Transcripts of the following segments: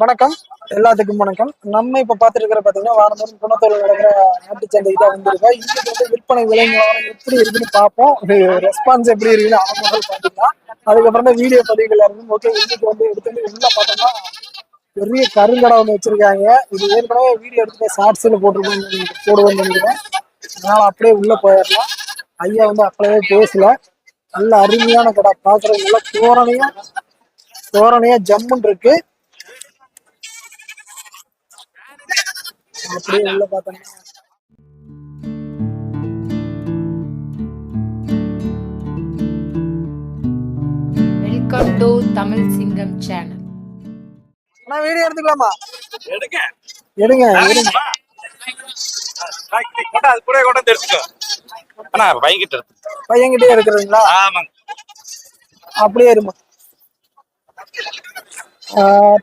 வணக்கம். எல்லாத்துக்கும் வணக்கம். நம்ம இப்ப பாத்துருக்கிற பாத்தீங்கன்னா வாரந்தோறும் குணத்தோடு நடக்கிற நாட்டு சந்தை தான் வந்திருக்கோம். இன்னைக்கு வந்து விற்பனை விலை நிலவரம் எப்படி இருக்குன்னு பார்ப்போம். ரெஸ்பான்ஸ் எப்படி இருக்குன்னு அவங்க பாத்தீங்கன்னா அதுக்கப்புறம் தான் வீடியோ பதிவுகள் இருக்கும் ஓகே இன்னைக்கு வந்து எடுத்து என்ன பார்த்தோம்னா பெரிய கருங்கடை ஒன்று வச்சிருக்காங்க. இது ஏற்கனவே வீடியோ எடுத்து ஷார்ட்ஸ்ல போட்டிருக்கோம் போடுவோம்னு நினைக்கிறேன். அதனால அப்படியே உள்ள போயிடலாம். ஐயா வந்து அப்படியே பேசல. நல்ல அருமையான கடை. பாக்குறது நல்லா தோரணையா தோரணையா ஜம்முன் இருக்கு. அப்படியே உள்ள பார்த்தோம்னா வெல்கம் டு தமிழ் சிங்கம் சேனல் அண்ணா வீடியோ எடுத்துக்கலாமா? எடுங்க. எடுங்க எடுங்க. அது கூட கொண்டு வந்து எடுத்துக்கோ அண்ணா இருக்கு. பையன்கிட்டே இருக்கிறீங்களா? ஆமாங்க. அப்படியே இருமா.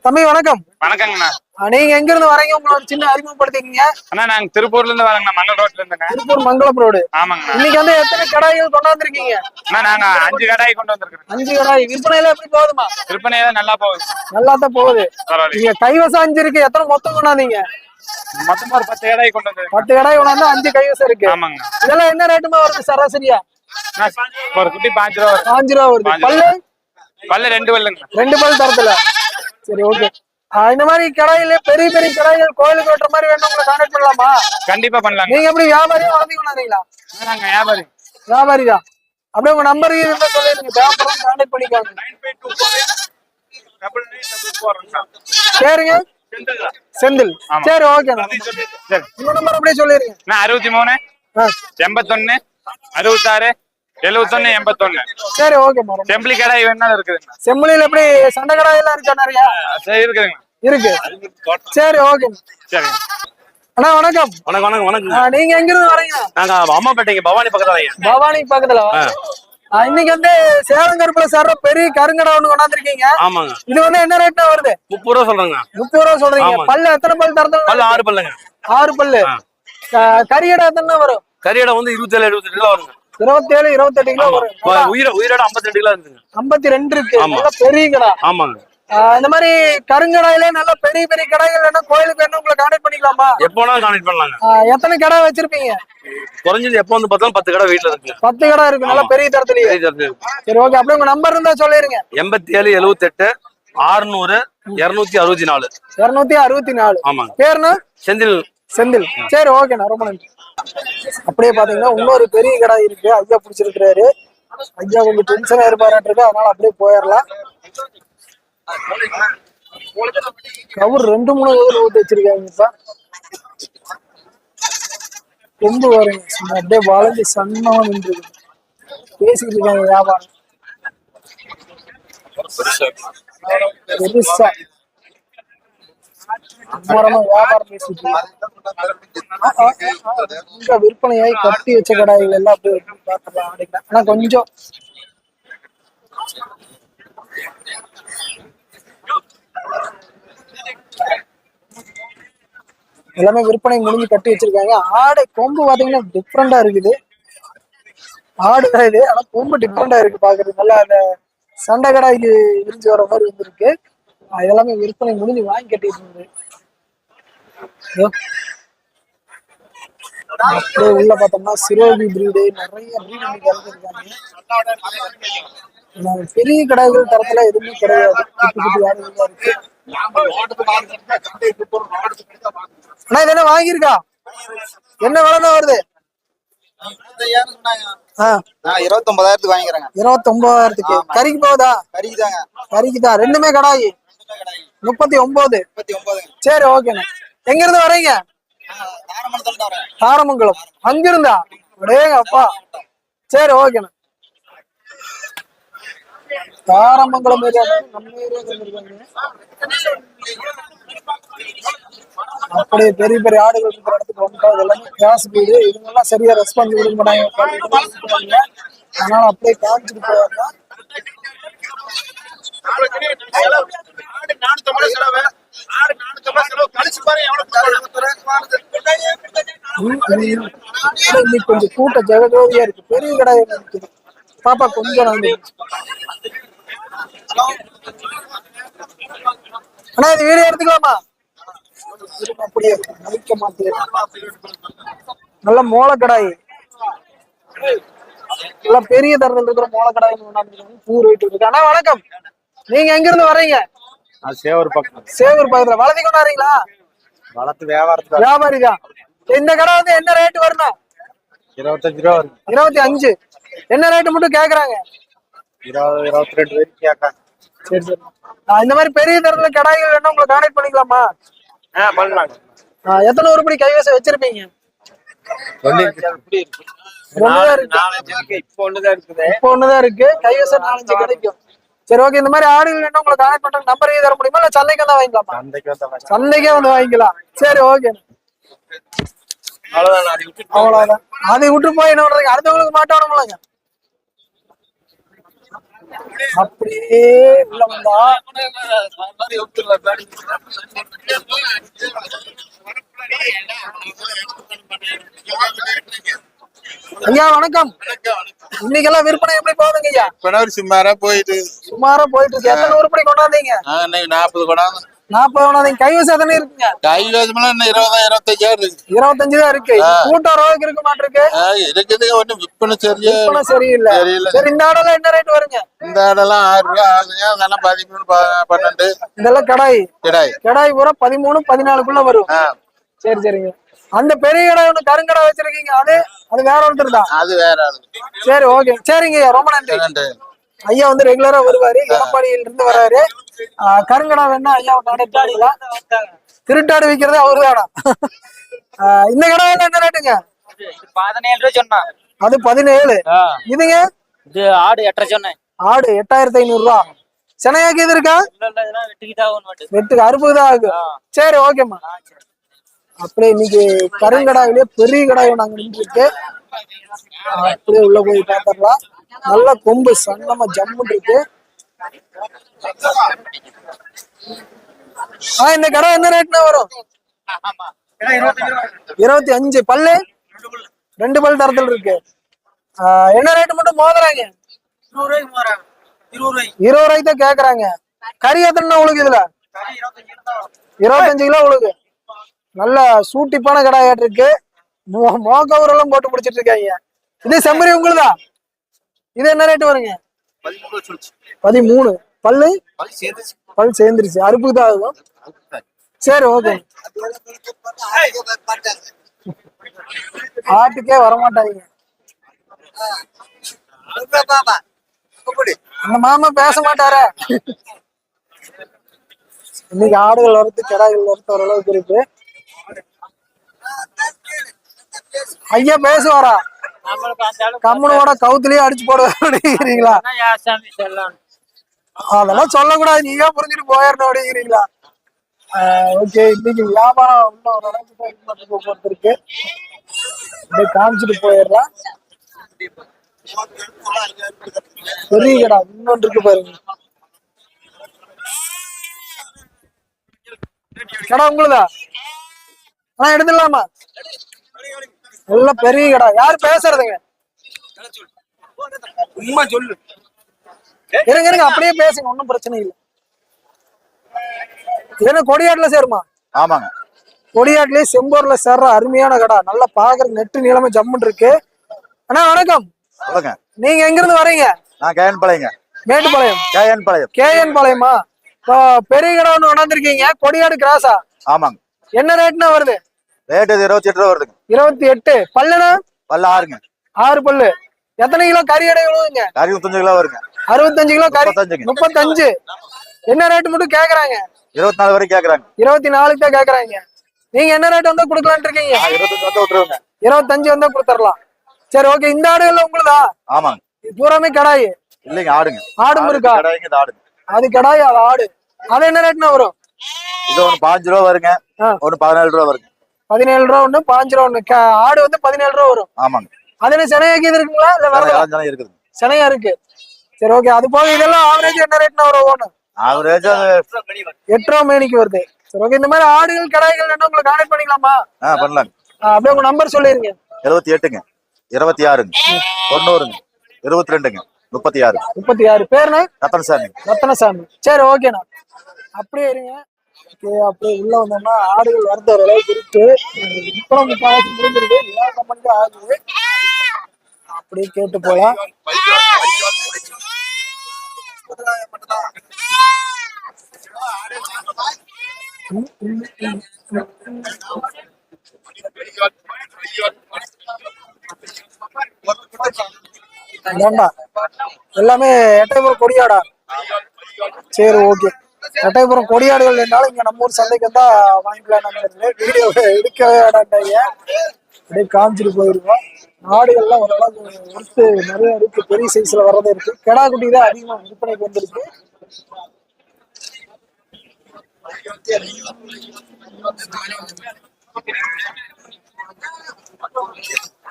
தம்பி வணக்கம். வணக்கங்கண்ணா. நீங்க எங்க இருந்து வரீங்க? உங்களை ஒரு சின்ன அறிமுகப்படுத்திக்கங்க. அண்ணா நாங்க திருப்பூர்ல இருந்து வரோங்கண்ணா மங்கல் ரோட்ல இருந்துங்க. திருப்பூர் மங்களம் ரோடு. ஆமாங்கண்ணா. இன்னைக்கு வந்து எத்தனை கடாய்கள் கொண்டாந்துருக்கீங்க அண்ணா நாங்க அஞ்சு கடாய் கொண்டு வந்திருக்கிறோம். அஞ்சு கடாய். விற்பனையில எப்படி போகுதுமா விற்பனை தான் நல்லா போகுது. நல்லா தான் போகுது. நீங்க கைவசம் அஞ்சு இருக்கு எத்தனை மொத்தம் கொண்டாந்தீங்க மொத்தமா ஒரு பத்து கடாய் கொண்டு வந்து பத்து கடாய் கொண்டாந்து அஞ்சு கைவசம் இருக்கு. ஆமாங்க இதெல்லாம் என்ன ரேட்டுமா வருது சராசரியா? ஒரு குட்டி பாஞ்சு ரூபா பாஞ்சு ரூபா வருது. பல்லு? பல்ல ரெண்டு பல்லுங்க ரெண்டு பல் தரத்துல. சரி ஓகே இந்த மாதிரி கடாயில பெரிய பெரிய கடாய்கள் கோயிலுக்கு வெட்டுற மாதிரி வேணும் உங்களை கான்டாக்ட் பண்ணலாமா? கண்டிப்பா பண்ணலாங்க நீங்க எப்படி வியாபாரியா வளர்ந்து கொண்டாந்தீங்களா அண்ணா, நாங்க வியாபாரி. வியாபாரி தான். அப்படியே உங்க நம்பர் இருந்தா சொல்லிடுங்க தேவைப்படும் கான்டாக்ட் பண்ணிக்கோங்க. சரிங்க செந்தில். சரி சரி உங்க நம்பர் அப்படியே சொல்லிடுங்க அண்ணா அறுபத்தி மூணு எண்பத்தொன்னு அறுபத்தாறு எழுபத்தொன்னு எண்பத்தொன்னு. சரி ஓகே மேடம். செம்பிளி கடாய் வேணாலும் இருக்குதுங்க. செம்மொழியில எப்படி சண்டை கடாய் எல்லாம் இருக்கா நிறைய? சரி இருக்குதுங்க. இருக்கு. சரி ஓகே. சரிங்க அண்ணா வணக்கம். வணக்கம் வணக்கம் வணக்கம். நீங்க எங்க இருந்து வரீங்க? நாங்க அம்மாப்பேட்டைக்கு பவானி பக்கத்துல பவானி பக்கத்துல ஆ, இன்னைக்கு வந்து சேலம் கருப்புல சார் பெரிய கருங்கடை ஒண்ணு கொண்டாந்துருக்கீங்க. ஆமாங்க. இது வந்து என்ன ரேட்னா வருது? முப்பது ரூபா சொல்றேங்க. முப்பது ரூபா சொல்றீங்க. பல்லு எத்தனை பல் பல்லு திறந்தாலும் ஆறு பல்லுங்க. ஆறு பல்லு. கறியடை எத்தனை வரும்? கறியடை வந்து இருபத்தேழு எழுபத்தெட்டு கிலோ வருங்க. இருபத்தேழு இருபத்தெட்டு கிலோ ஆமா. வரும். உயிர உயிரோட ஐம்பத்தி ரெண்டு கிலோ இருக்குங்க ஐம்பத்தி ரெண்டு இருக்கு. ஆமா. நல்ல பெரிய கடை ஆமாங்க இந்த மாதிரி கருங்கடாயில நல்ல பெரிய பெரிய கடைகள் வேணும் கோயிலுக்கு வேணும் உங்களை கான்டாக்ட் பண்ணிக்கலாமா? எப்போ வேணாலும் கான்டெக்ட் பண்ணலாங்க. எத்தனை கடை வச்சிருப்பீங்க? குறைஞ்சது எப்போ வந்து பார்த்தாலும் பத்து கடை வீட்டுல இருக்குங்க. பத்து கடை இருக்கு. நல்ல பெரிய தரத்துலயே. சரி, ஓகே அப்படியே உங்க நம்பர் இருந்தா சொல்லிருங்க. எண்பத்தி ஏழு எழுபத்தெட்டு ஆறுநூறு இருநூத்தி அறுபத்தி நாலு. இருநூத்தி அறுபத்தி நாலு. ஆமாங்க. பேருண்ணா செந்தில். செந்தில். சரி ஓகேண்ணா ரொம்ப நன்றி. அப்படியே பாத்தீங்கன்னா இன்னொரு பெரிய கடை இருக்கு. ஐயா பிடிச்சிருக்கிறாரு. ஐயா கொஞ்சம் டென்ஷனா இருப்பாராட்டிருக்கு. அதனால அப்படியே போயிடலாம். கவர் ரெண்டு மூணு கவுர் ஊற்றி வச்சிருக்காங்க இப்ப. கொம்பு வருங்க சும்மா அப்படியே வளைஞ்சு சன்னமா நின்று பேசிக்கிட்டு இருக்காங்க வியாபாரம். பெருசா. இங்க விற்பனையாகி கட்டி வச்ச கடாய்கள் எல்லாம் அப்படியே. பார்க்கலாம் ஆனா கொஞ்சம் எல்லாமே விற்பனை முடிஞ்சு கட்டி வச்சிருக்காங்க. ஆடை கொம்பு பாத்தீங்கன்னா டிஃப்ரெண்டா இருக்குது. ஆடு தான் இது. ஆனா கொம்பு டிஃப்ரெண்டா இருக்கு பாக்குறது நல்லா அந்த சண்டை கடாய்க்கு விரிஞ்சு வர மாதிரி வந்திருக்கு. இதெல்லாமே விற்பனை முடிஞ்சு வாங்கி கட்டிட்டு இருந்தது. அப்படியே உள்ள பார்த்தோம்னா சிரோகி பிரீடு நிறைய பிரீடு ஆனா, பெரிய கடைகள் தரத்துல எதுவுமே கிடையாது. அண்ணா இது என்ன வாங்கியிருக்கா? என்ன விலை தான் வருது? ஆ. நான் இருபத்தொன்பதாயிரத்துக்கு. வாங்கிக்கிறேங்க இருபத்தொன்பதாயிரத்துக்கு கறிக்கு போகுதா கறிக்கு தாங்க கறிக்கு தான் ரெண்டுமே கடாயி. முப்பத்தி ஒன்பது முப்பத்தி ஒன்பதுங்க சரி ஓகேண்ணா. எங்க இருந்து வரீங்க? தாரமங்கலம். அங்கிருந்தா? அடேங்க அப்பா. சரி ஓகேண்ணா தாரமங்கலம் ஏரியா நம்ம அப்படியே பெரிய பெரிய ஆடுகள் இருக்கிற இடத்துக்கு வந்துட்டோம் இது எல்லாமே கிராஸ் வீடு இவங்கெல்லாம் சரியா ரெஸ்பான்ஸ் கொடுக்க மாட்டாங்க. அதனால அப்படியே காமிச்சிட்டு போவாங்க. இன்னைக்கு கொஞ்சம் கூட்ட ஜெகஜோதியா இருக்கு. பெரிய கடை இருக்குது. பாப்பா கொஞ்சம் நான் அண்ணா இது வீடியோ எடுத்துக்கலாமா? அப்படியே. மதிக்க மாட்டேன். நல்ல மோளக்கடாய். நல்ல பெரிய தரத்தில் இருக்கிற மோளக்கடாய் பூ ரேட்டு இருக்கு. அண்ணா வணக்கம். நீங்க எங்க இருந்து வர்றீங்க? சேவர் பக்கம் சேவூர் பக்கத்துல. வளர்த்தி கொண்டாடுறீங்களா வளர்த்து வியாபாரத்துக்கு வியாபாரி தான் இந்த கடை வந்து என்ன ரேட் வரணும் இருபத்தஞ்சு ரூபா வருது. இருபத்தி அஞ்சு என்ன ரேட்டு மட்டும் கேக்குறாங்க? இருபது இருபத்தி ரெண்டு வரைக்கும் கேட்காங்க. சரி சரி. இந்த மாதிரி பெரிய தரத்துல கடாய்கள் வேணும் உங்களை கான்டாக்ட் பண்ணிக்கலாமா? ஆ பண்ணலாங்க. ஆ, எத்தனை உருப்படி கைவசம் வச்சிருப்பீங்க? இப்போ ஒண்ணுதான் இருக்குது. இப்போ ஒண்ணுதான் இருக்கு. கைவசம் நாலஞ்சு கிடைக்கும். சரி ஓகே இந்த மாதிரி ஆடுகள் வேணும் உங்களை கான்டாக்ட் பண்ற நம்பர் தர முடியுமா? இல்ல சந்தைக்கு தான் வாங்கிக்கலாமா? சந்தைக்கு வந்த வந்து வாங்கிக்கலாம். சரி ஓகே அவ்வளவுதான் அதை விட்டு போய் என்ன பண்றீங்க அடுத்தவங்களுக்கு மாட்டோம்லங்க அப்படியே உள்ள வந்தா. ஐயா வணக்கம். இன்னைக்கெல்லாம் விற்பனை எப்படி போகுதுங்க ஐயா? பிணவர் சும்மாரா போயிட்டு சுமாரா போயிட்டு இருக்கு. எத்தனை உருப்படி கொண்டாந்தீங்க? இன்னைக்கு நாற்பது குடம் நாற்பது கொண்டாந்தீங்க கைவசம் எத்தனை இருக்குங்க? கைவேசமெல்லாம் இன்னும் இருபதாயிரம் இருபத்தஞ்சாயிரம் இருக்கு. இருபத்தஞ்சு தான் இருக்கு. கூட்டம் ரோவுக்கு இருக்க மாட்டிருக்கு. இருக்குது ஒன்றும் விற்பனை சரியா விற்பனை சரியில்லை. சரி இந்த ஆடெல்லாம் என்ன ரேட் வருங்க? இந்த ஆடெல்லாம் ஆறு ரூபா ஆகுதுங்க அதெல்லாம் பதிமூணு பன்னெண்டு. இதெல்லாம் கடாய். கிடாய். கடாய் பூரா பதிமூணு பதினாலுக்குள்ள வரும். சரி சரிங்க. அந்த பெரிய கடை ஒண்ணு கருங்கடை வச்சிருக்கீங்க. அது அது வேற ஒருத்தர் தான் அது வேற சரி ஓகே சரிங்க ரொம்ப நன்றி. ஐயா வந்து ரெகுலரா வருவாரு. எடப்பாடியில இருந்து வராரு கருங்கடா வேணா ஐயா பண்ணிக்கலாம் திருட்டாடு விக்கிறது அவரு தானா இந்த கடை எல்லாம் என்ன ரேட்டுங்க? பதினேழு ரூபா சொன்னான். அது பதினேழு. இதுங்க? இது ஆடு எட்டரை சொன்னேன். ஆடு எட்டாயிரத்தி ஐநூறு ரூபா. சென்னையாக்கு இது இருக்கா? ஒன்று வெட்டுக்கு அறுபது தான் ஆகும். சரி ஓகேம்மா அப்படியே இன்னைக்கு கருங்கடாயிலே பெரிய கடாய் நாங்க நின்றுருக்கு அப்படியே உள்ள போய் பாத்திரலாம் நல்ல கொம்பு சன்னமா ஜம்முன்னு இருக்கு ஆஹ் இந்த கடை என்ன ரேட்னா வரும்? இருபத்தி அஞ்சு பல்லு? ரெண்டு பல் தரத்தில் இருக்கு. என்ன ரேட் மட்டும் மோதுறாங்க? இருபது ரூபாய்க்கு தான் கேக்குறாங்க. கறி எத்தனை உழுகுதுல இருபத்தஞ்சு கிலோ உழுகு. நல்ல சூட்டிப்பான கடாயாட்டு இருக்கு. மோ- மோகவரெல்லாம் போட்டு பிடிச்சிட்டு இருக்காங்க. இது செம்மறி உங்களுதா? இது என்ன ரேட் வருங்க? பதிமூணு பல்லு? பல் சேர்ந்துருச்சு. அறுப்புக்கு தான் ஆகும் சரி ஓகே ஆட்டுக்கே வரமாட்டாங்க. அந்த மாமா பேச மாட்டாரே. இன்னைக்கு ஆடுகள் வரத்து கிடாய்கள் வரத்து ஓரளவுக்கு இருக்கு. ஐயா பேசுவாரா? கம்மனோட கவுத்துலயே அடிச்சு போட அப்படிங்கிறீங்களா? அதான் யாசாமி செல்லம் அதெல்லாம் சொல்லக்கூடாது. நீங்க புரிஞ்சுட்டு போயிடணும் அப்படிங்கிறீங்களா? ஓகே. இன்னைக்கு வியாபாரம் இன்னும் ஒரு அளவுக்கு இருக்கு. அப்படியே காமிச்சிட்டு போயிடலாம் பெரிய கடா இன்னொன்று இருக்கு பாருங்க. கடா உங்களுதா? ஆனா எடுத்துடலாமா? நல்ல பெரிய கடா. யார் பேசுறதுங்க? உண்மை சொல்லு. இருங்க இருங்க அப்படியே பேசுங்க. ஒன்றும் பிரச்சனை இல்லை. இது என்ன கொடியாட்டுல சேருமா? ஆமாங்க. கொடியாட்டுலயே செம்பூர்ல சேர்ற அருமையான கடை. நல்லா பாக்குற நெட்டு நீளமே ஜம்முன்னு இருக்கு. அண்ணா வணக்கம். சொல்லுங்க நீங்க எங்க இருந்து வரீங்க? நான் K N பாளையங்க. Mettupalayam. K N Palayam. K N பாளையமா? இப்போ பெரிய கடை ஒண்ணு கொண்டாந்துருக்கீங்க கொடியாடு கிராஸா? ஆமாங்க. என்ன ரேட்னா வருது? ரேட்டு இது இருபத்தி எட்டு ரூபா வருதுங்க. இருபத்தி எட்டு. பல்லுனா பல்ல ஆறுங்க. ஆறு பல்லு. எத்தனை கிலோ கறி எடை விழுவுங்க அறுபத்தஞ்சு கிலோ வருங்க. அறுபத்தஞ்சு கிலோ கறி. முப்பத்தஞ்சு. என்ன ரேட் மட்டும் கேக்குறாங்க? இருபத்தி நாலு வரைக்கும் கேக்குறாங்க. இருபத்தி நாலுக்கு தான் கேக்குறாங்க. நீங்க என்ன ரேட் வந்தா கொடுக்கலாம்னு இருக்கீங்க? இருபத்தஞ்சு வந்து விட்டுருவாங்க இருபத்தஞ்சு வந்தா கொடுத்துடலாம் சரி ஓகே இந்த ஆடுகள்ல உங்களுதா? ஆமாங்க. பூராமே கடாய். இல்லைங்க ஆடுங்க. ஆடும் இருக்கா? ஆடுங்க. அது கடாய் அது ஆடு? அது என்ன ரேட்னா வரும்? இது ஒன்று பாஞ்சு ரூபா வருங்க. ஒன்று பதினேழு ரூபா வருங்க. பதினேழு ரூபா ஒண்ணு பாஞ்சு ரூபா ஒண்ணு ஆடு வந்து பதினேழு ரூபா வரும். ஆமாங்க. அது என்ன சினையாக்கி இது இருக்குங்களா? இல்ல வேற இருக்குது. சினையா இருக்கு. சரி ஓகே அது போக இதெல்லாம் ஆவரேஜ் என்ன ரேட்னா வரும் ஒண்ணு? ஆவரேஜ் எட்டு ரூபா மேனிக்கு வருது. சரி ஓகே இந்த மாதிரி ஆடுகள் கடாய்கள் என்ன உங்களை கான்டாக்ட் பண்ணிக்கலாமா? ஆ பண்ணலாங்க ஆ, அப்படியே உங்க நம்பர் சொல்லிருங்க. எழுபத்தி எட்டுங்க. இருபத்தி ஆறுங்க. தொண்ணூறுங்க. இருபத்தி ரெண்டுங்க. முப்பத்தி ஆறு முப்பத்தி ஆறு. பேருண்ணே ரத்தனசாமி. ரத்னசாமி சரி ஓகேண்ணா அப்படியே இருங்க. இருக்கு. அப்படியே உள்ள வந்தோம்னா ஆடுகள் வரத அளவுக்கு இருக்கு. இப்போ முக்காவாசி முடிஞ்சிருக்கு ஏழரை மணிக்கு ஆகுது. அப்படியே கேட்டு போலாம். எல்லாமே எட்டயபுரம் கொடியாடா. சரி ஓகே எட்டயபுரம் கொடியாடுகள் இருந்தாலும் இங்க நம்ம ஊர் சந்தைக்கு வந்தா வாங்கிக்கலாம் வீடியோ எடுக்கவே வேடாண்டாங்க அப்படியே காமிச்சிட்டு போயிருக்கோம். நாடுகள்லாம் ஓரளவுக்கு ஒருத்து நிறைய இருக்கு பெரிய சைஸ்ல வர்றதே இருக்கு. கெடா குட்டி தான் அதிகமா விற்பனைக்கு வந்திருக்கு அவ்வளவுதான்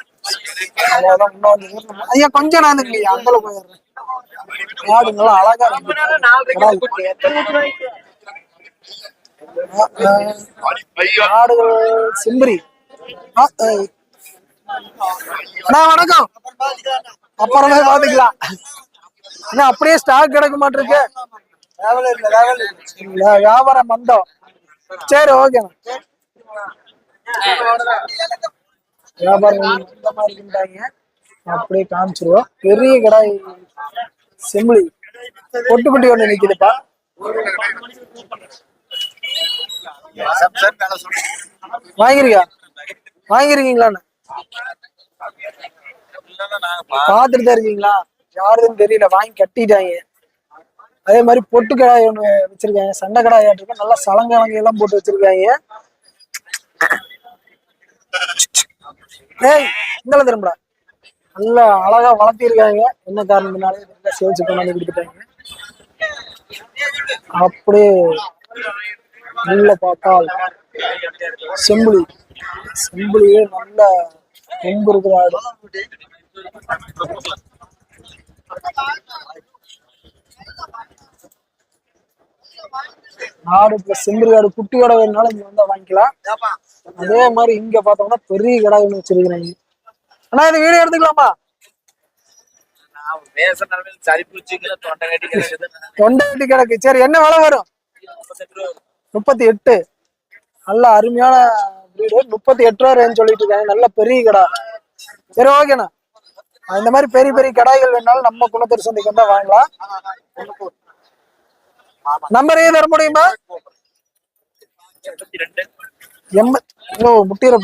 ஐயா கொஞ்சம் நான் அந்த போயிடுறேன். அழகா அண்ணா வணக்கம். அப்புறமே பாத்துக்கலாம். அண்ணா அப்படியே ஸ்டாக் கிடக்க மாட்டிருக்கு. வியாபாரம் மந்தம் சரி ஓகே வியாபாரம் அப்படியே காமிச்சிருவோம். பெரிய கடாய் செம்பிளி பொட்டு குட்டி ஒண்ணு நிக்குதுப்பா. வாங்கிருக்கியா வாங்கிருக்கீங்களாண்ணா பாத்துட்டு தான் இருக்கீங்களா? யாருன்னு தெரியல. வாங்கி கட்டிட்டாங்க. அதே மாதிரி பொட்டு கடாய் ஒண்ணு வச்சிருக்காங்க. சண்டை கடாய் நல்லா சலங்கலங்க எல்லாம் போட்டு வச்சிருக்காங்க. ஏய் இந்த திரும்படா. நல்லா அழகா வளர்த்திருக்காங்க. என்ன காரணத்தினாலே நல்லா சேல்ஸ் பண்ணி கொடுத்துட்டாங்க. அப்படியே உள்ள பார்த்தால் செம்புலி. செம்புலியே நல்ல கொம்பு இருக்கிற ஆடு ஆடு ஆடு குட்டியோட வேணுனாலும் இங்க வந்தா வாங்கிக்கலாம். அதே மாதிரி இங்க பார்த்தோம்னா பெரிய கடை ஒண்ணு வச்சிருக்கிறாங்க. அண்ணா இது வீடியோ எடுத்துக்கலாமா? தொண்டை கிடக்கு. சரி என்ன விலை வரும்? முப்பத்தி எட்டு நல்ல அருமையான வீடு. முப்பத்தி எட்டு ரூபா ரேஞ்ச் சொல்லிட்டு இருக்காங்க. நல்ல பெரிய கடை. சரி ஓகேண்ணா இந்த மாதிரி பெரிய பெரிய கடாய்கள் வேணாலும் நம்ம குணத்தூர் சந்தைக்கு வந்தா வாங்கலாம். நம்பர் ஏன் தர முடியுமா? எண்பத் ஓ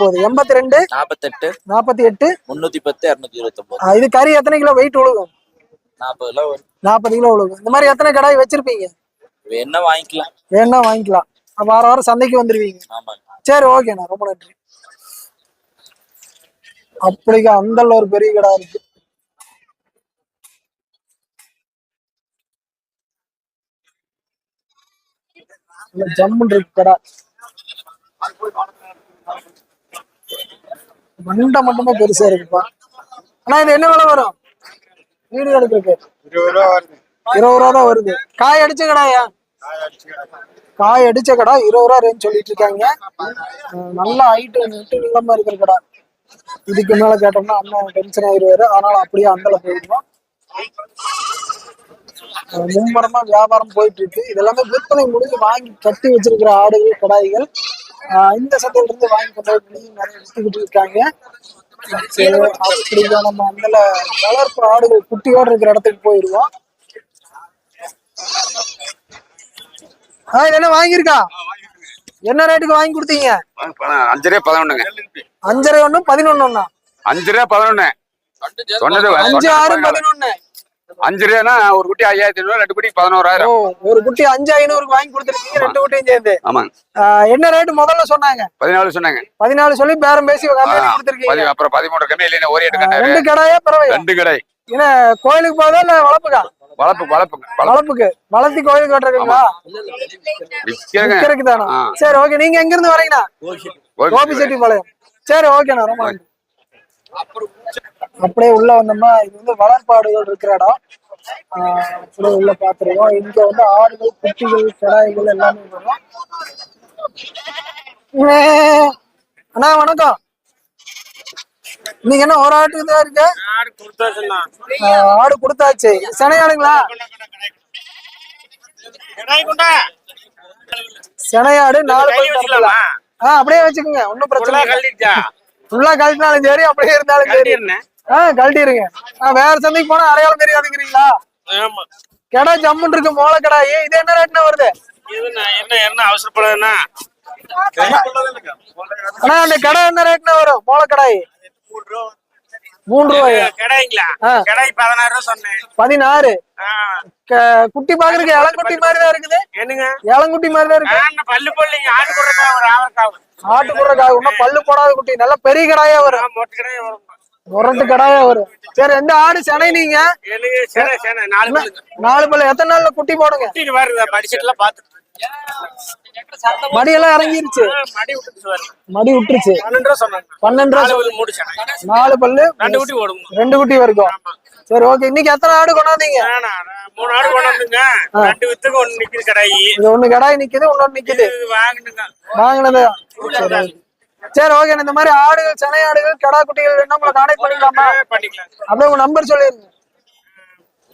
போகுது. எண்பத்தி ரெண்டு நாற்பத்தெட்டு நாற்பத்தி எட்டு முன்னூத்தி பத்து இரநூத்தி இருபத்தி ஒன்பது இது கறி எத்தனை கிலோ? வெயிட் விழுகும் நாற்பது கிலோ நாற்பது கிலோ விழுகும் இந்த மாதிரி எத்தனை கடாய் வச்சிருப்பீங்க? வேணா வாங்கிக்கலாம். வேணா வாங்கிக்கலாம். வார வாரம் சந்தைக்கு வந்துருவீங்க. சரி ஓகேண்ணா ரொம்ப நன்றி. அப்படிக்கா அந்தல்ல ஒரு பெரிய கடை இருக்கு. நல்ல ஜம்முன்னு இருக்கு கடை. மண்டை மட்டுமே பெருசா இருக்குப்பா. அண்ணா இது என்ன விலை வரும்? வீடு எடுக்கிறதுக்கு இருபது ரூபா தான் வருது. காய் அடிச்ச கடாயா காய் அடிச்ச கடை இருபது ரூபா ரேஞ்ச் சொல்லிட்டு இருக்காங்க. நல்ல ஹைட்டு நெட்டு நீளமா இருக்கிற கடை. இதுக்கு மேல கேட்டோம்னா அண்ணன் டென்ஷன் ஆயிடுவாரு அதனால அப்படியே அந்தல போயிடுவோம். அஹ் மும்முரமா வியாபாரம் போயிட்டு இருக்கு. இதெல்லாமே விற்பனை முடிஞ்சு வாங்கி கட்டி வச்சிருக்கிற ஆடுகள் கடாய்கள். இந்த சந்தையில இருந்து வாங்கி கொண்டு நிறைய வித்துக்கிட்டு இருக்காங்க. அப்படிதான் நம்ம அந்தல வளர்ப்பு ஆடுகள் குட்டியோட இருக்கிற இடத்துக்கு போயிடுவோம் ஆ இது என்ன வாங்கியிருக்கா? என்ன ரேட்டுக்கு வாங்கி கொடுத்தீங்க? அஞ்சு ரூபா பதினொன்னுங்க. அஞ்சரை ஒண்ணு பதினொன்னு ஒண்ணா? அஞ்சு ரூபா பதினொன்னு சொன்னது அஞ்சு ஆறு பதினொன்னு. அஞ்சு ரூபானா ஒரு குட்டி ஐயாயிரத்தி ஐநூறு ரெண்டு குட்டி பதினோராயிரம் ஒரு குட்டி அஞ்சு ஐநூறுக்கு வாங்கி கொடுத்துருக்கீங்க ரெண்டு குட்டியும் சேர்ந்து ஆமாங்க. என்ன ரேட் முதல்ல சொன்னாங்க? பதினாலு சொன்னாங்க. பதினாலு சொல்லி பேரம் பேசி கொடுத்துருக்கீங்க. அப்புறம் பதிமூணு கம்மி இல்லைன்னா ஒரு எட்டு ரெண்டு கடாயே பரவாயில்ல. ரெண்டு கடை. என்ன கோயிலுக்கு போதா இல்ல வளர்ப்புக்கா? வளர்ப்பு வளர்ப்புங்க வளர்ப்பு. வளர்ப்புக்கு. வளர்த்தி கோயிலுக்கு கட்டுறீங்களா. சரி ஓகே நீங்க எங்க இருந்து வரீங்கண்ணா கோபி செட்டிப்பாளையம் சரி ஓகேண்ணா ரொம்ப நன்றி. அப்படியே உள்ள வந்தோம்னா இது வந்து வளர்ப்பாடுகள் இருக்கிற இடம். ஆஹ் அப்படியே உள்ள பாத்துருவோம். இங்க வந்து ஆடுகள் குட்டிகள் கிடாய்கள் எல்லாமே வரும். அண்ணா வணக்கம். நீங்க என்ன ஒரு ஆட்டுக்கு தான் இருக்கு? ஆஹ் ஆடு கொடுத்தாச்சு. சனையாடுங்களா செனையாடு நாலு கை பல் தரத்துல வச்சுக்கலாமா ஆ அப்படியே வச்சுக்கோங்க ஒன்னும் பிரச்சனை ஃபுல்லா கழட்டினாலும் சரி அப்படியே இருந்தாலும் சரி. கழட்டிடுறேன் ஆ கழட்டிடுங்க வேற சந்தைக்கு போனா அடையாளம் தெரியாதுங்கிறீங்களா? ஆமா. கடை ஜம்முன் இருக்கு மோள கடாயி இது என்ன ரேட்னா வருது? என்ன என்ன அவசரப்படுதுன்னா அண்ணா அந்த கடை என்ன ரேட்னா வரும் மோள கடாயி மூணு ரூபாயா கடாய்ங்களா. கடாய் பதினாறு ரூபா சொன்னேன். பதினாறு? குட்டி பாக்குறதுக்கு இளங்குட்டி மாதிரி தான் இருக்குது. என்னங்க? இளங்குட்டி மாதிரி தான் இருக்கு. பல்லு பல்லிங்க ஆட்டு கொடுறா ஆவக்காவு ஆட்டு கூட இன்னும் பல்லு போடாத குட்டி நல்ல பெரிய கடாயா வரும். மொட்டை கடாய் வரும் முரட்டு கடாயா வரும் சரி எந்த ஆடு செனை நீங்க? நாலு பல்லு. எத்தனை நாள்ல குட்டி போடுங்க? மடியெல்லாம் இறங்கிருச்சு. மடி விட்டுருச்சு பன்னெண்டு ரூபா நாலு பல்லு ரெண்டு குட்டி ரெண்டு குட்டி வரைக்கும். சரி ஓகே. இன்னைக்கு எத்தனை ஆடு கொண்டாந்தீங்க? மூணு ஆடு கொண்டாந்துங்க. ரெண்டு வித்துக்கு ஒண்ணு நிக்குது கடாயி. இது ஒண்ணு கடாய் நிக்குது இன்னொன்னு நிக்குது. வாங்கினுங்க. வாங்கினது. சரி ஓகே இந்த மாதிரி ஆடுகள் சென்னை ஆடுகள் கடா குட்டிகள் வேணும் உங்களை கான்டாக்ட் பண்ணிக்கலாமா? பண்ணிக்கலாம். அப்படியே உங்க நம்பர் சொல்லிருங்க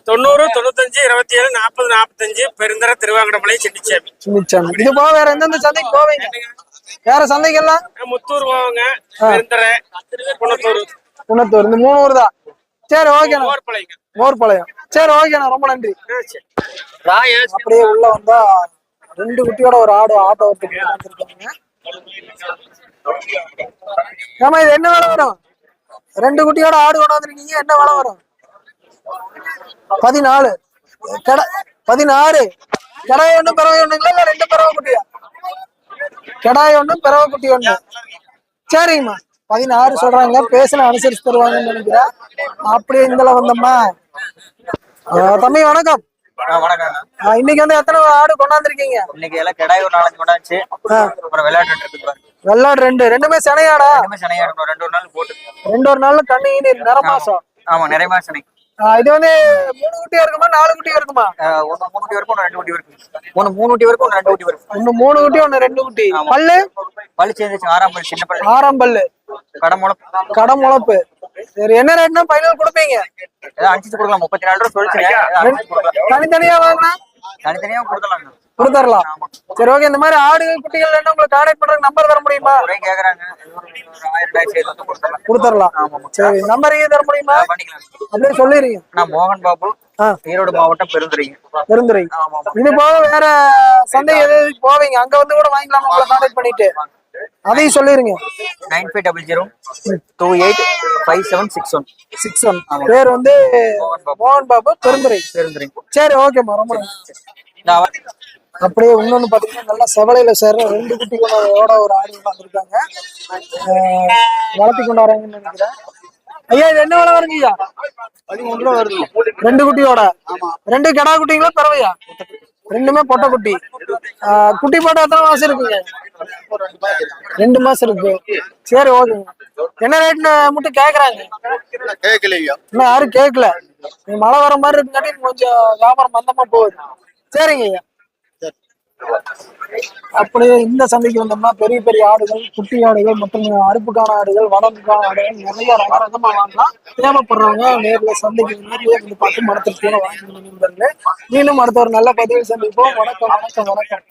தொண்ணூறு தொண்ணூத்தஞ்சு இருபத்தி ஏழு நாற்பது நாற்பத்தஞ்சு பெருந்தர திருவாங்கடமலை செட்டிச்சாமி. நிச்சயம் இது போக வேற எந்தெந்த சந்தைக்கு போவீங்க? வேற சந்தைக்கெல்லாம்? முத்தூர் போவாங்க பெருந்தர குணத்தூர் குணத்தூர் இந்த மூணு ஊர் தான். சரி ஓகேண்ணா ஓர்பளைங்க மோர்பாளையம். சரி ஓகேண்ணா ரொம்ப நன்றி. அப்படியே உள்ள வந்தா ரெண்டு குட்டியோட ஒரு ஆடு ஆட்டோ ஒருத்தர் ஆமா இது என்ன வேலை வரும்? ரெண்டு குட்டியோட ஆடு கொண்டு வந்திருக்கீங்க என்ன வேலை வரும்? பதினாலு. கடை பதினாறு. கடாய் ஒண்ணும் பிறவை ஒண்ணுங்களா இல்ல ரெண்டு பிறவை குட்டியா? கடாய் ஒண்ணும் பிறவை குட்டி ஒண்ணு. சரிங்கம்மா பதினாறு சொல்றாங்க பேசின அனுசரிச்சு தருவாங்கன்னு நினைக்கிறேன். அப்படியே இந்தல வந்தோம்மா. தம்பி வணக்கம். வணக்கம் இன்னைக்கு வந்து எத்தனை ஆடு கொண்டாந்துருக்கீங்க? இன்னைக்கு எல்லாம் கிடாய் ஒரு நாலஞ்சு கொண்டாச்சு அப்புறம் விளையாட்டு இருக்கு வெள்ளாடு ரெண்டு. ரெண்டுமே சினையாடா ரெண்டுமே சனையா இருக்கணும் ரெண்டு ஒரு நாள் போட்டு ரெண்டு ஒரு நாள்ல கண்ணு நிற மாசம். ஆமா நிறைய மாசம் இது வந்து மூணு குட்டியா இருக்குமா நாலு குட்டியா இருக்குமா? ஒண்ணு மூணு குட்டி வரைக்கும் ரெண்டு குட்டி வரைக்கும். ஒண்ணு மூணு குட்டி வரைக்கும் ரெண்டு குட்டி வரைக்கும். ஒண்ணு மூணு குட்டி ஒண்ணு ரெண்டு குட்டி. பல்லு? பள்ளி சேர்ந்துச்சு ஆறாம் பள்ளி சின்ன பள்ளி ஆறாம் பல்லு. கடை முளப்பு. கடை முளப்பு. சரி என்ன ரேட்னா ஃபைனல் கொடுப்பீங்க? ஏதாவது அனுப்பிச்சு கொடுக்கலாம் முப்பத்தி நாலு ரூபா கொடுக்கலாம். தனித்தனியா வாங்கினா? தனித்தனியா கொடுக்கலாம். கொடுத்துடலாம் சரி ஓகே இந்த மாதிரி ஆடுகள் குட்டிகள் என்ன உங்களுக்கு கான்டாக்ட் பண்றதுக்கு நம்பர் தர முடியுமா? கேக்குறாங்க. கொடுத்துடலாம். சரி நம்பர் தர முடியுமா? பண்ணிக்கலாம். அப்படியே சொல்லிடுங்க நான் மோகன் பாபு. ஈரோடு மாவட்டம் பெருந்துறைங்க. பெருந்துரை இது போக வேற சந்தை எது போவீங்க? அங்க வந்து கூட வாங்கிக்கலாம் உங்களை கான்டாக்ட் பண்ணிட்டு. அதையும் சொல்லிருங்க. Nine five double zero two eight five seven six one. Six one. பேர் வந்து மோகன் பாபு. பெருந்துரை. பெருந்துறை சரி ஓகேம்மா ரொம்ப அப்படியே இன்னொன்னு பாத்தீங்கன்னா நல்லா செவலையில சேர்ற ரெண்டு குட்டி கொண்டோட ஒரு ஆடு வந்திருக்காங்க வளர்த்தி கொண்டு வராங்கன்னு நினைக்கிறேன். ஐயா இது என்ன விலை வருங்க ஐயா? ரெண்டு குட்டியோட. ரெண்டு கடா குட்டிங்களா பறவையா ரெண்டுமே பொட்டை குட்டி. குட்டி போட்டு எத்தனை மாசம் இருக்குங்க? ரெண்டு மாசம் இருக்கு. சரி ஓகேங்க என்ன ரேட்னு மட்டும் கேக்குறாங்க. கேட்கலையா இன்னும் யாரும் கேட்கல நீ மழை வர மாதிரி இருக்குங்காட்டி கொஞ்சம் வியாபாரம் மந்தமா போகுது. சரிங்க ஐயா. அப்படியே இந்த சந்தைக்கு வந்தோம்னா பெரிய பெரிய ஆடுகள் குட்டி ஆடுகள் மற்றும் அறுப்புக்கான ஆடுகள் வளர்ப்புக்கான ஆடுகள் நிறைய ரக ரகமா வாங்கலாம் தேவைப்படுறவங்க நேரில் சந்தைக்கு நேர்லயே வந்து பார்த்து மனத்திற்கு வாங்கிக்கணும் நண்பர்களே. மீண்டும் அடுத்த ஒரு நல்ல பதிவு சந்திப்போம். வணக்கம் வணக்கம் வணக்கம்.